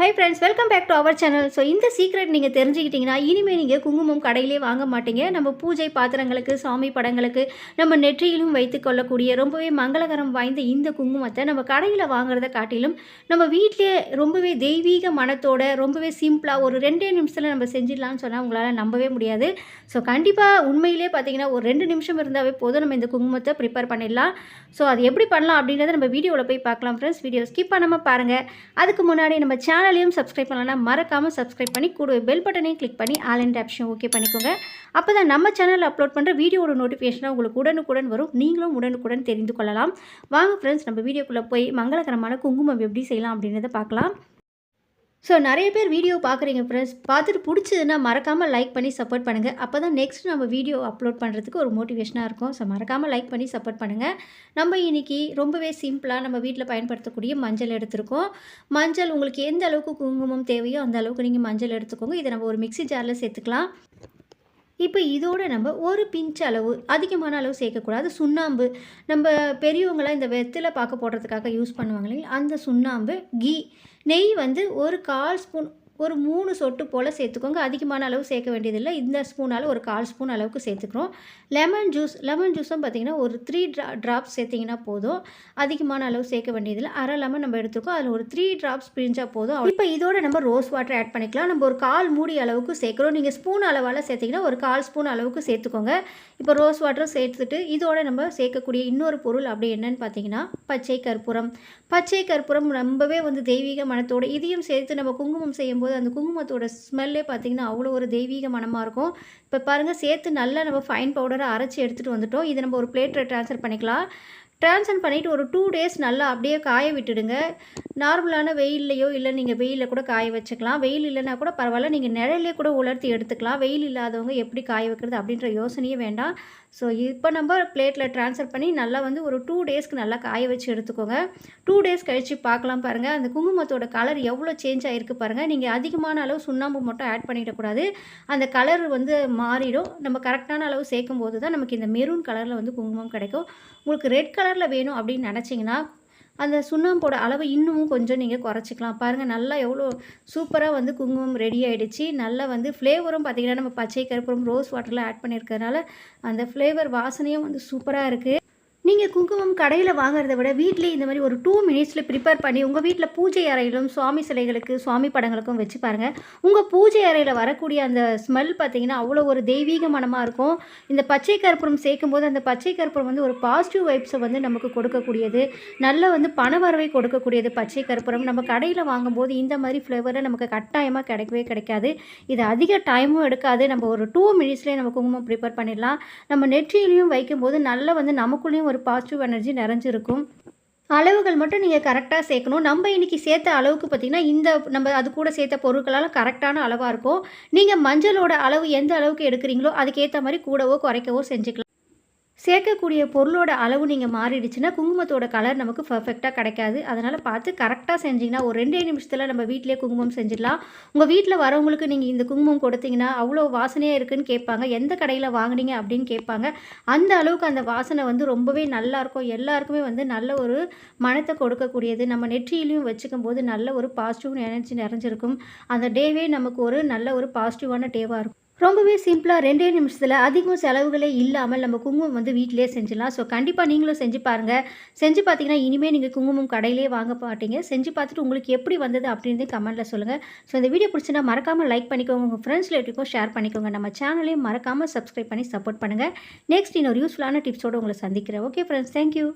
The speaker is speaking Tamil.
Hi friends welcome back to our channel so இந்த சீக்ரெட் நீங்கள் தெரிஞ்சுக்கிட்டிங்கன்னா இனிமேல் நீங்கள் குங்குமம் கடையிலே வாங்க மாட்டீங்க. நம்ம பூஜை பாத்திரங்களுக்கு சாமி படங்களுக்கு நம்ம நெற்றியிலும் வைத்து கொள்ளக்கூடிய ரொம்பவே மங்களகரம் வாய்ந்த இந்த குங்குமத்தை நம்ம கடையில் வாங்குறத காட்டிலும் நம்ம வீட்டிலே ரொம்பவே தெய்வீக மனத்தோட ரொம்பவே சிம்பிளாக ஒரு ரெண்டே நிமிஷத்தில் நம்ம செஞ்சிடலாம்னு சொன்னால் உங்களால் நம்பவே முடியாது. ஸோ கண்டிப்பாக உண்மையிலே பார்த்தீங்கன்னா ஒரு ரெண்டு நிமிஷம் இருந்தாவே போதும். நம்ம இந்த குங்குமத்தை ப்ரிப்பேர் பண்ணிடலாம். ஸோ அது எப்படி பண்ணலாம் அப்படின்றத நம்ம வீடியோவில் போய் பார்க்கலாம் ஃப்ரெண்ட்ஸ் வீடியோ ஸ்கிப் பண்ணாமல் பாருங்கள் அதுக்கு முன்னாடி நம்ம சேனல் சேனலையும் சப்ஸ்கிரைப் பண்ணலாம் மறக்காமல் சப்ஸ்கிரைப் பண்ணி கூட பெல் பட்டனையும் கிளிக் பண்ணி ஆல் அண்ட் ஆப்ஷன் ஓகே பண்ணிக்கோங்க. அப்போ தான் நம்ம சேனலில் அப்லோட் பண்ணுற வீடியோட நோட்டிஃபிகேஷனாக உங்களுக்கு உடனுக்குடன் வரும். நீங்களும் உடனுக்குடன் தெரிந்து கொள்ளலாம். வாங்க ஃப்ரெண்ட்ஸ் நம்ம வீடியோக்குள்ளே போய் மங்களகரமான குங்குமம் எப்படி செய்யலாம் அப்படின்றத பார்க்கலாம். ஸோ நிறைய பேர் வீடியோ பார்க்குறீங்க ஃப்ரெண்ட்ஸ் பார்த்துட்டு பிடிச்சதுன்னா மறக்காமல் லைக் பண்ணி சப்போர்ட் பண்ணுங்கள் அப்போ தான் நெக்ஸ்ட் நம்ம வீடியோ அப்லோட் பண்ணுறதுக்கு ஒரு மோட்டிவேஷனாக இருக்கும். ஸோ மறக்காமல் லைக் பண்ணி சப்போர்ட் பண்ணுங்கள் நம்ம இன்றைக்கி ரொம்பவே சிம்பிளாக நம்ம வீட்டில் பயன்படுத்தக்கூடிய மஞ்சள் எடுத்திருக்கோம். மஞ்சள் உங்களுக்கு எந்த அளவுக்கு குங்குமம் தேவையோ அந்த அளவுக்கு நீங்கள் மஞ்சள் எடுத்துக்கோங்க. இதை நம்ம ஒரு மிக்ஸி ஜாரில் சேர்த்துக்கலாம். இப்போ இதோட நம்ம ஒரு பிஞ்ச் அளவு அதிகமான அளவு சேர்க்கக்கூடாது. சுண்ணாம்பு. நம்ம பெரியவங்களாம் இந்த வெத்தில பார்க்க போடுறதுக்காக யூஸ் பண்ணுவாங்க இல்லைங்களா? அந்த சுண்ணாம்பு கீ. நெய் வந்து ஒரு கால் ஸ்பூன் ஒரு மூணு சொட்டு போல் சேர்த்துக்கோங்க. அதிகமான அளவு சேர்க்க வேண்டியதில்லை. இந்த ஸ்பூனால் ஒரு கால் ஸ்பூன் அளவுக்கு சேர்த்துக்கிறோம். லெமன் ஜூஸ் லெமன் ஜூஸும் பார்த்திங்கன்னா ஒரு த்ரீ ட்ரா ட்ராப்ஸ் சேர்த்திங்கன்னா போதும். அதிகமான அளவு சேர்க்க வேண்டியதில்லை. அரை லெமன் நம்ம எடுத்துக்கோ. அதில் ஒரு த்ரீ ட்ராப்ஸ் பிரிஞ்சால் போதும். இப்போ இதோட நம்ம ரோஸ் வாட்டர் ஆட் பண்ணிக்கலாம். நம்ம ஒரு கால் மூடி அளவுக்கு சேர்க்குறோம். நீங்கள் ஸ்பூன் அளவால் சேர்த்திங்கன்னா ஒரு கால் ஸ்பூன் அளவுக்கு சேர்த்துக்கோங்க. இப்போ ரோஸ் வாட்டரும் சேர்த்துட்டு இதோட நம்ம சேர்க்கக்கூடிய இன்னொரு பொருள் அப்படி என்னன்னு பார்த்தீங்கன்னா பச்சை கற்பூரம். பச்சை கற்பூரம் ரொம்பவே வந்து தெய்வீக மனத்தோடு இதையும் சேர்த்து நம்ம குங்குமம் செய்யும்போது அந்த குங்குமத்தோட ஸ்மெல்லே பார்த்திங்கன்னா அவ்வளோ ஒரு தெய்வீக மனமாக இருக்கும். இப்போ பாருங்கள் சேர்த்து நல்லா நம்ம ஃபைன் பவுடரை அரைச்சி எடுத்துகிட்டு வந்துட்டோம். இதை நம்ம ஒரு பிளேட்டில் ட்ரான்ஸ்ஃபர் பண்ணிக்கலாம். ட்ரான்ஸ்ஃபர் பண்ணிவிட்டு ஒரு டூ டேஸ் நல்லா அப்படியே காய விட்டுடுங்க. நார்மலான வெயில்லையோ இல்லை நீங்கள் வெயிலில் கூட காய வச்சுக்கலாம். வெயில் இல்லைனா கூட பரவாயில்ல. நீங்கள் நிழலே கூட உலர்த்தி எடுத்துக்கலாம். வெயில் இல்லாதவங்க எப்படி காய வைக்கிறது அப்படின்ற யோசனையே வேண்டாம். ஸோ இப்போ நம்ம பிளேட்டில் ட்ரான்ஸ்ஃபர் பண்ணி நல்லா வந்து ஒரு டூ டேஸ்க்கு நல்லா காய வச்சு எடுத்துக்கோங்க. டூ டேஸ் கழித்து பார்க்கலாம் பாருங்கள் அந்த குங்குமத்தோட கலர் எவ்வளோ சேஞ்ச் ஆகிருக்கு பாருங்கள் நீங்கள் அதிகமான அளவு சுண்ணாம்பு மட்டும் ஆட் பண்ணிடக்கூடாது. அந்த கலர் வந்து மாறிடும். நம்ம கரெக்டான அளவு சேர்க்கும் போது தான் நமக்கு இந்த மெரூன் கலரில் வந்து குங்குமம் கிடைக்கும். உங்களுக்கு ரெட் கலர் கலரில் வேணும் அப்படின்னு நினச்சிங்கன்னா அந்த சுண்ணாம்போட அளவு இன்னமும் கொஞ்சம் நீங்கள் குறைச்சிக்கலாம். பாருங்கள் நல்லா எவ்வளோ சூப்பராக வந்து குங்குமம் ரெடி ஆகிடுச்சு நல்லா வந்து ஃப்ளேவரும் பார்த்திங்கன்னா நம்ம பச்சை கருப்புறம் ரோஸ் வாட்டரில் ஆட் பண்ணியிருக்கிறதுனால அந்த ஃப்ளேவர் வாசனையும் வந்து சூப்பராக இருக்குது நீங்கள் குங்குமம் கடையில் வாங்குறத விட வீட்லேயே இந்த மாதிரி ஒரு டூ மினிட்ஸில் ப்ரிப்பேர் பண்ணி உங்கள் வீட்டில் பூஜை அறையிலும் சுவாமி சிலைகளுக்கு சுவாமி படங்களுக்கும் வச்சு பாருங்கள் உங்கள் பூஜை அறையில் வரக்கூடிய அந்த ஸ்மெல் பார்த்தீங்கன்னா அவ்வளோ ஒரு தெய்வீக மனமாக இருக்கும். இந்த பச்சை கற்பூரம் சேர்க்கும் போது அந்த பச்சை கற்பூரம் வந்து ஒரு பாசிட்டிவ் வைப்ஸை வந்து நமக்கு கொடுக்கக்கூடியது. நல்ல வந்து பண வரவை கொடுக்கக்கூடியது பச்சை கற்பூரம். நம்ம கடையில் வாங்கும்போது இந்த மாதிரி ஃப்ளேவரை நமக்கு கட்டாயமாக கிடைக்கவே கிடைக்காது. இது அதிக டைமும் எடுக்காது. நம்ம ஒரு டூ மினிட்ஸ்லேயே நம்ம குங்குமம் ப்ரிப்பேர் பண்ணிடலாம். நம்ம நெற்றியிலையும் வைக்கும்போது நல்ல வந்து நமக்குள்ளேயும் ஒரு பாசிட்டிவ் எனர்ஜி நிறைஞ்சிருக்கும். அளவுகள் மட்டும் நீங்கள் கரெக்டாக சேர்க்கணும். நம்ம இன்றைக்கி சேர்த்த அளவுக்கு பார்த்திங்கன்னா இந்த நம்ம அது கூட சேர்த்த பொருட்களால் கரெக்டான அளவாக இருக்கும். நீங்கள் மஞ்சளோட அளவு எந்த அளவுக்கு எடுக்கிறீங்களோ அதுக்கேற்ற மாதிரி கூடவோ குறைக்கவோ செஞ்சுக்கலாம். சேர்க்கக்கூடிய பொருளோட அளவு நீங்கள் மாறிடுச்சுன்னா குங்குமத்தோட கலர் நமக்கு பர்ஃபெக்டாக கிடைக்காது. அதனால் பார்த்து கரெக்டாக செஞ்சிங்கன்னா ஒரு ரெண்டே நிமிஷத்தில் நம்ம வீட்டிலே குங்குமம் செஞ்சிடலாம். உங்கள் வீட்டில் வரவங்களுக்கு நீங்கள் இந்த குங்குமம் கொடுத்தீங்கன்னா அவ்வளோ வாசனையாக இருக்குதுன்னு கேட்பாங்க. எந்த கடையில் வாங்கினீங்க அப்படின்னு கேட்பாங்க. அந்த அளவுக்கு அந்த வாசனை வந்து ரொம்பவே நல்லாயிருக்கும் எல்லாருக்குமே வந்து நல்ல ஒரு மனத்தை கொடுக்கக்கூடியது. நம்ம நெற்றியிலையும் வச்சுக்கும் போது நல்ல ஒரு பாசிட்டிவ் எனர்ஜி நிறைஞ்சிருக்கும். அந்த டேவே நமக்கு ஒரு நல்ல ஒரு பாசிட்டிவான டேவாக இருக்கும். ரொம்பவே சிம்பிளாக ரெண்டே நிமிஷத்தில் அதிகம் செலவுகளே இல்லாமல் நம்ம குங்குமம் வந்து வீட்டிலே செஞ்சிடலாம். ஸோ கண்டிப்பாக நீங்களும் செஞ்சு பாருங்கள் செஞ்சு பார்த்தீங்கன்னா இனிமேல் நீங்கள் குங்குமம் கடையிலே வாங்க மாட்டீங்க. செஞ்சு பார்த்துட்டு உங்களுக்கு எப்படி வந்தது அப்படின்னு கமெண்ட்டில் சொல்லுங்கள் ஸோ இந்த வீடியோ பிடிச்சினா மறக்காமல் லைக் பண்ணிக்கோங்க. உங்கள் ஃப்ரெண்ட்ஸ் ரிலேட்டிவ்க்கும் ஷேர் பண்ணிக்கோங்க. நம்ம சேனலையும் மறக்காமல் சப்ஸ்கிரைப் பண்ணி சப்போர்ட் பண்ணுங்கள் நெக்ஸ்ட் இன்னொரு யூஸ்ஃபுல்லான டிப்ஸோடு உங்களை சந்திக்கிறேன். Okay friends thank you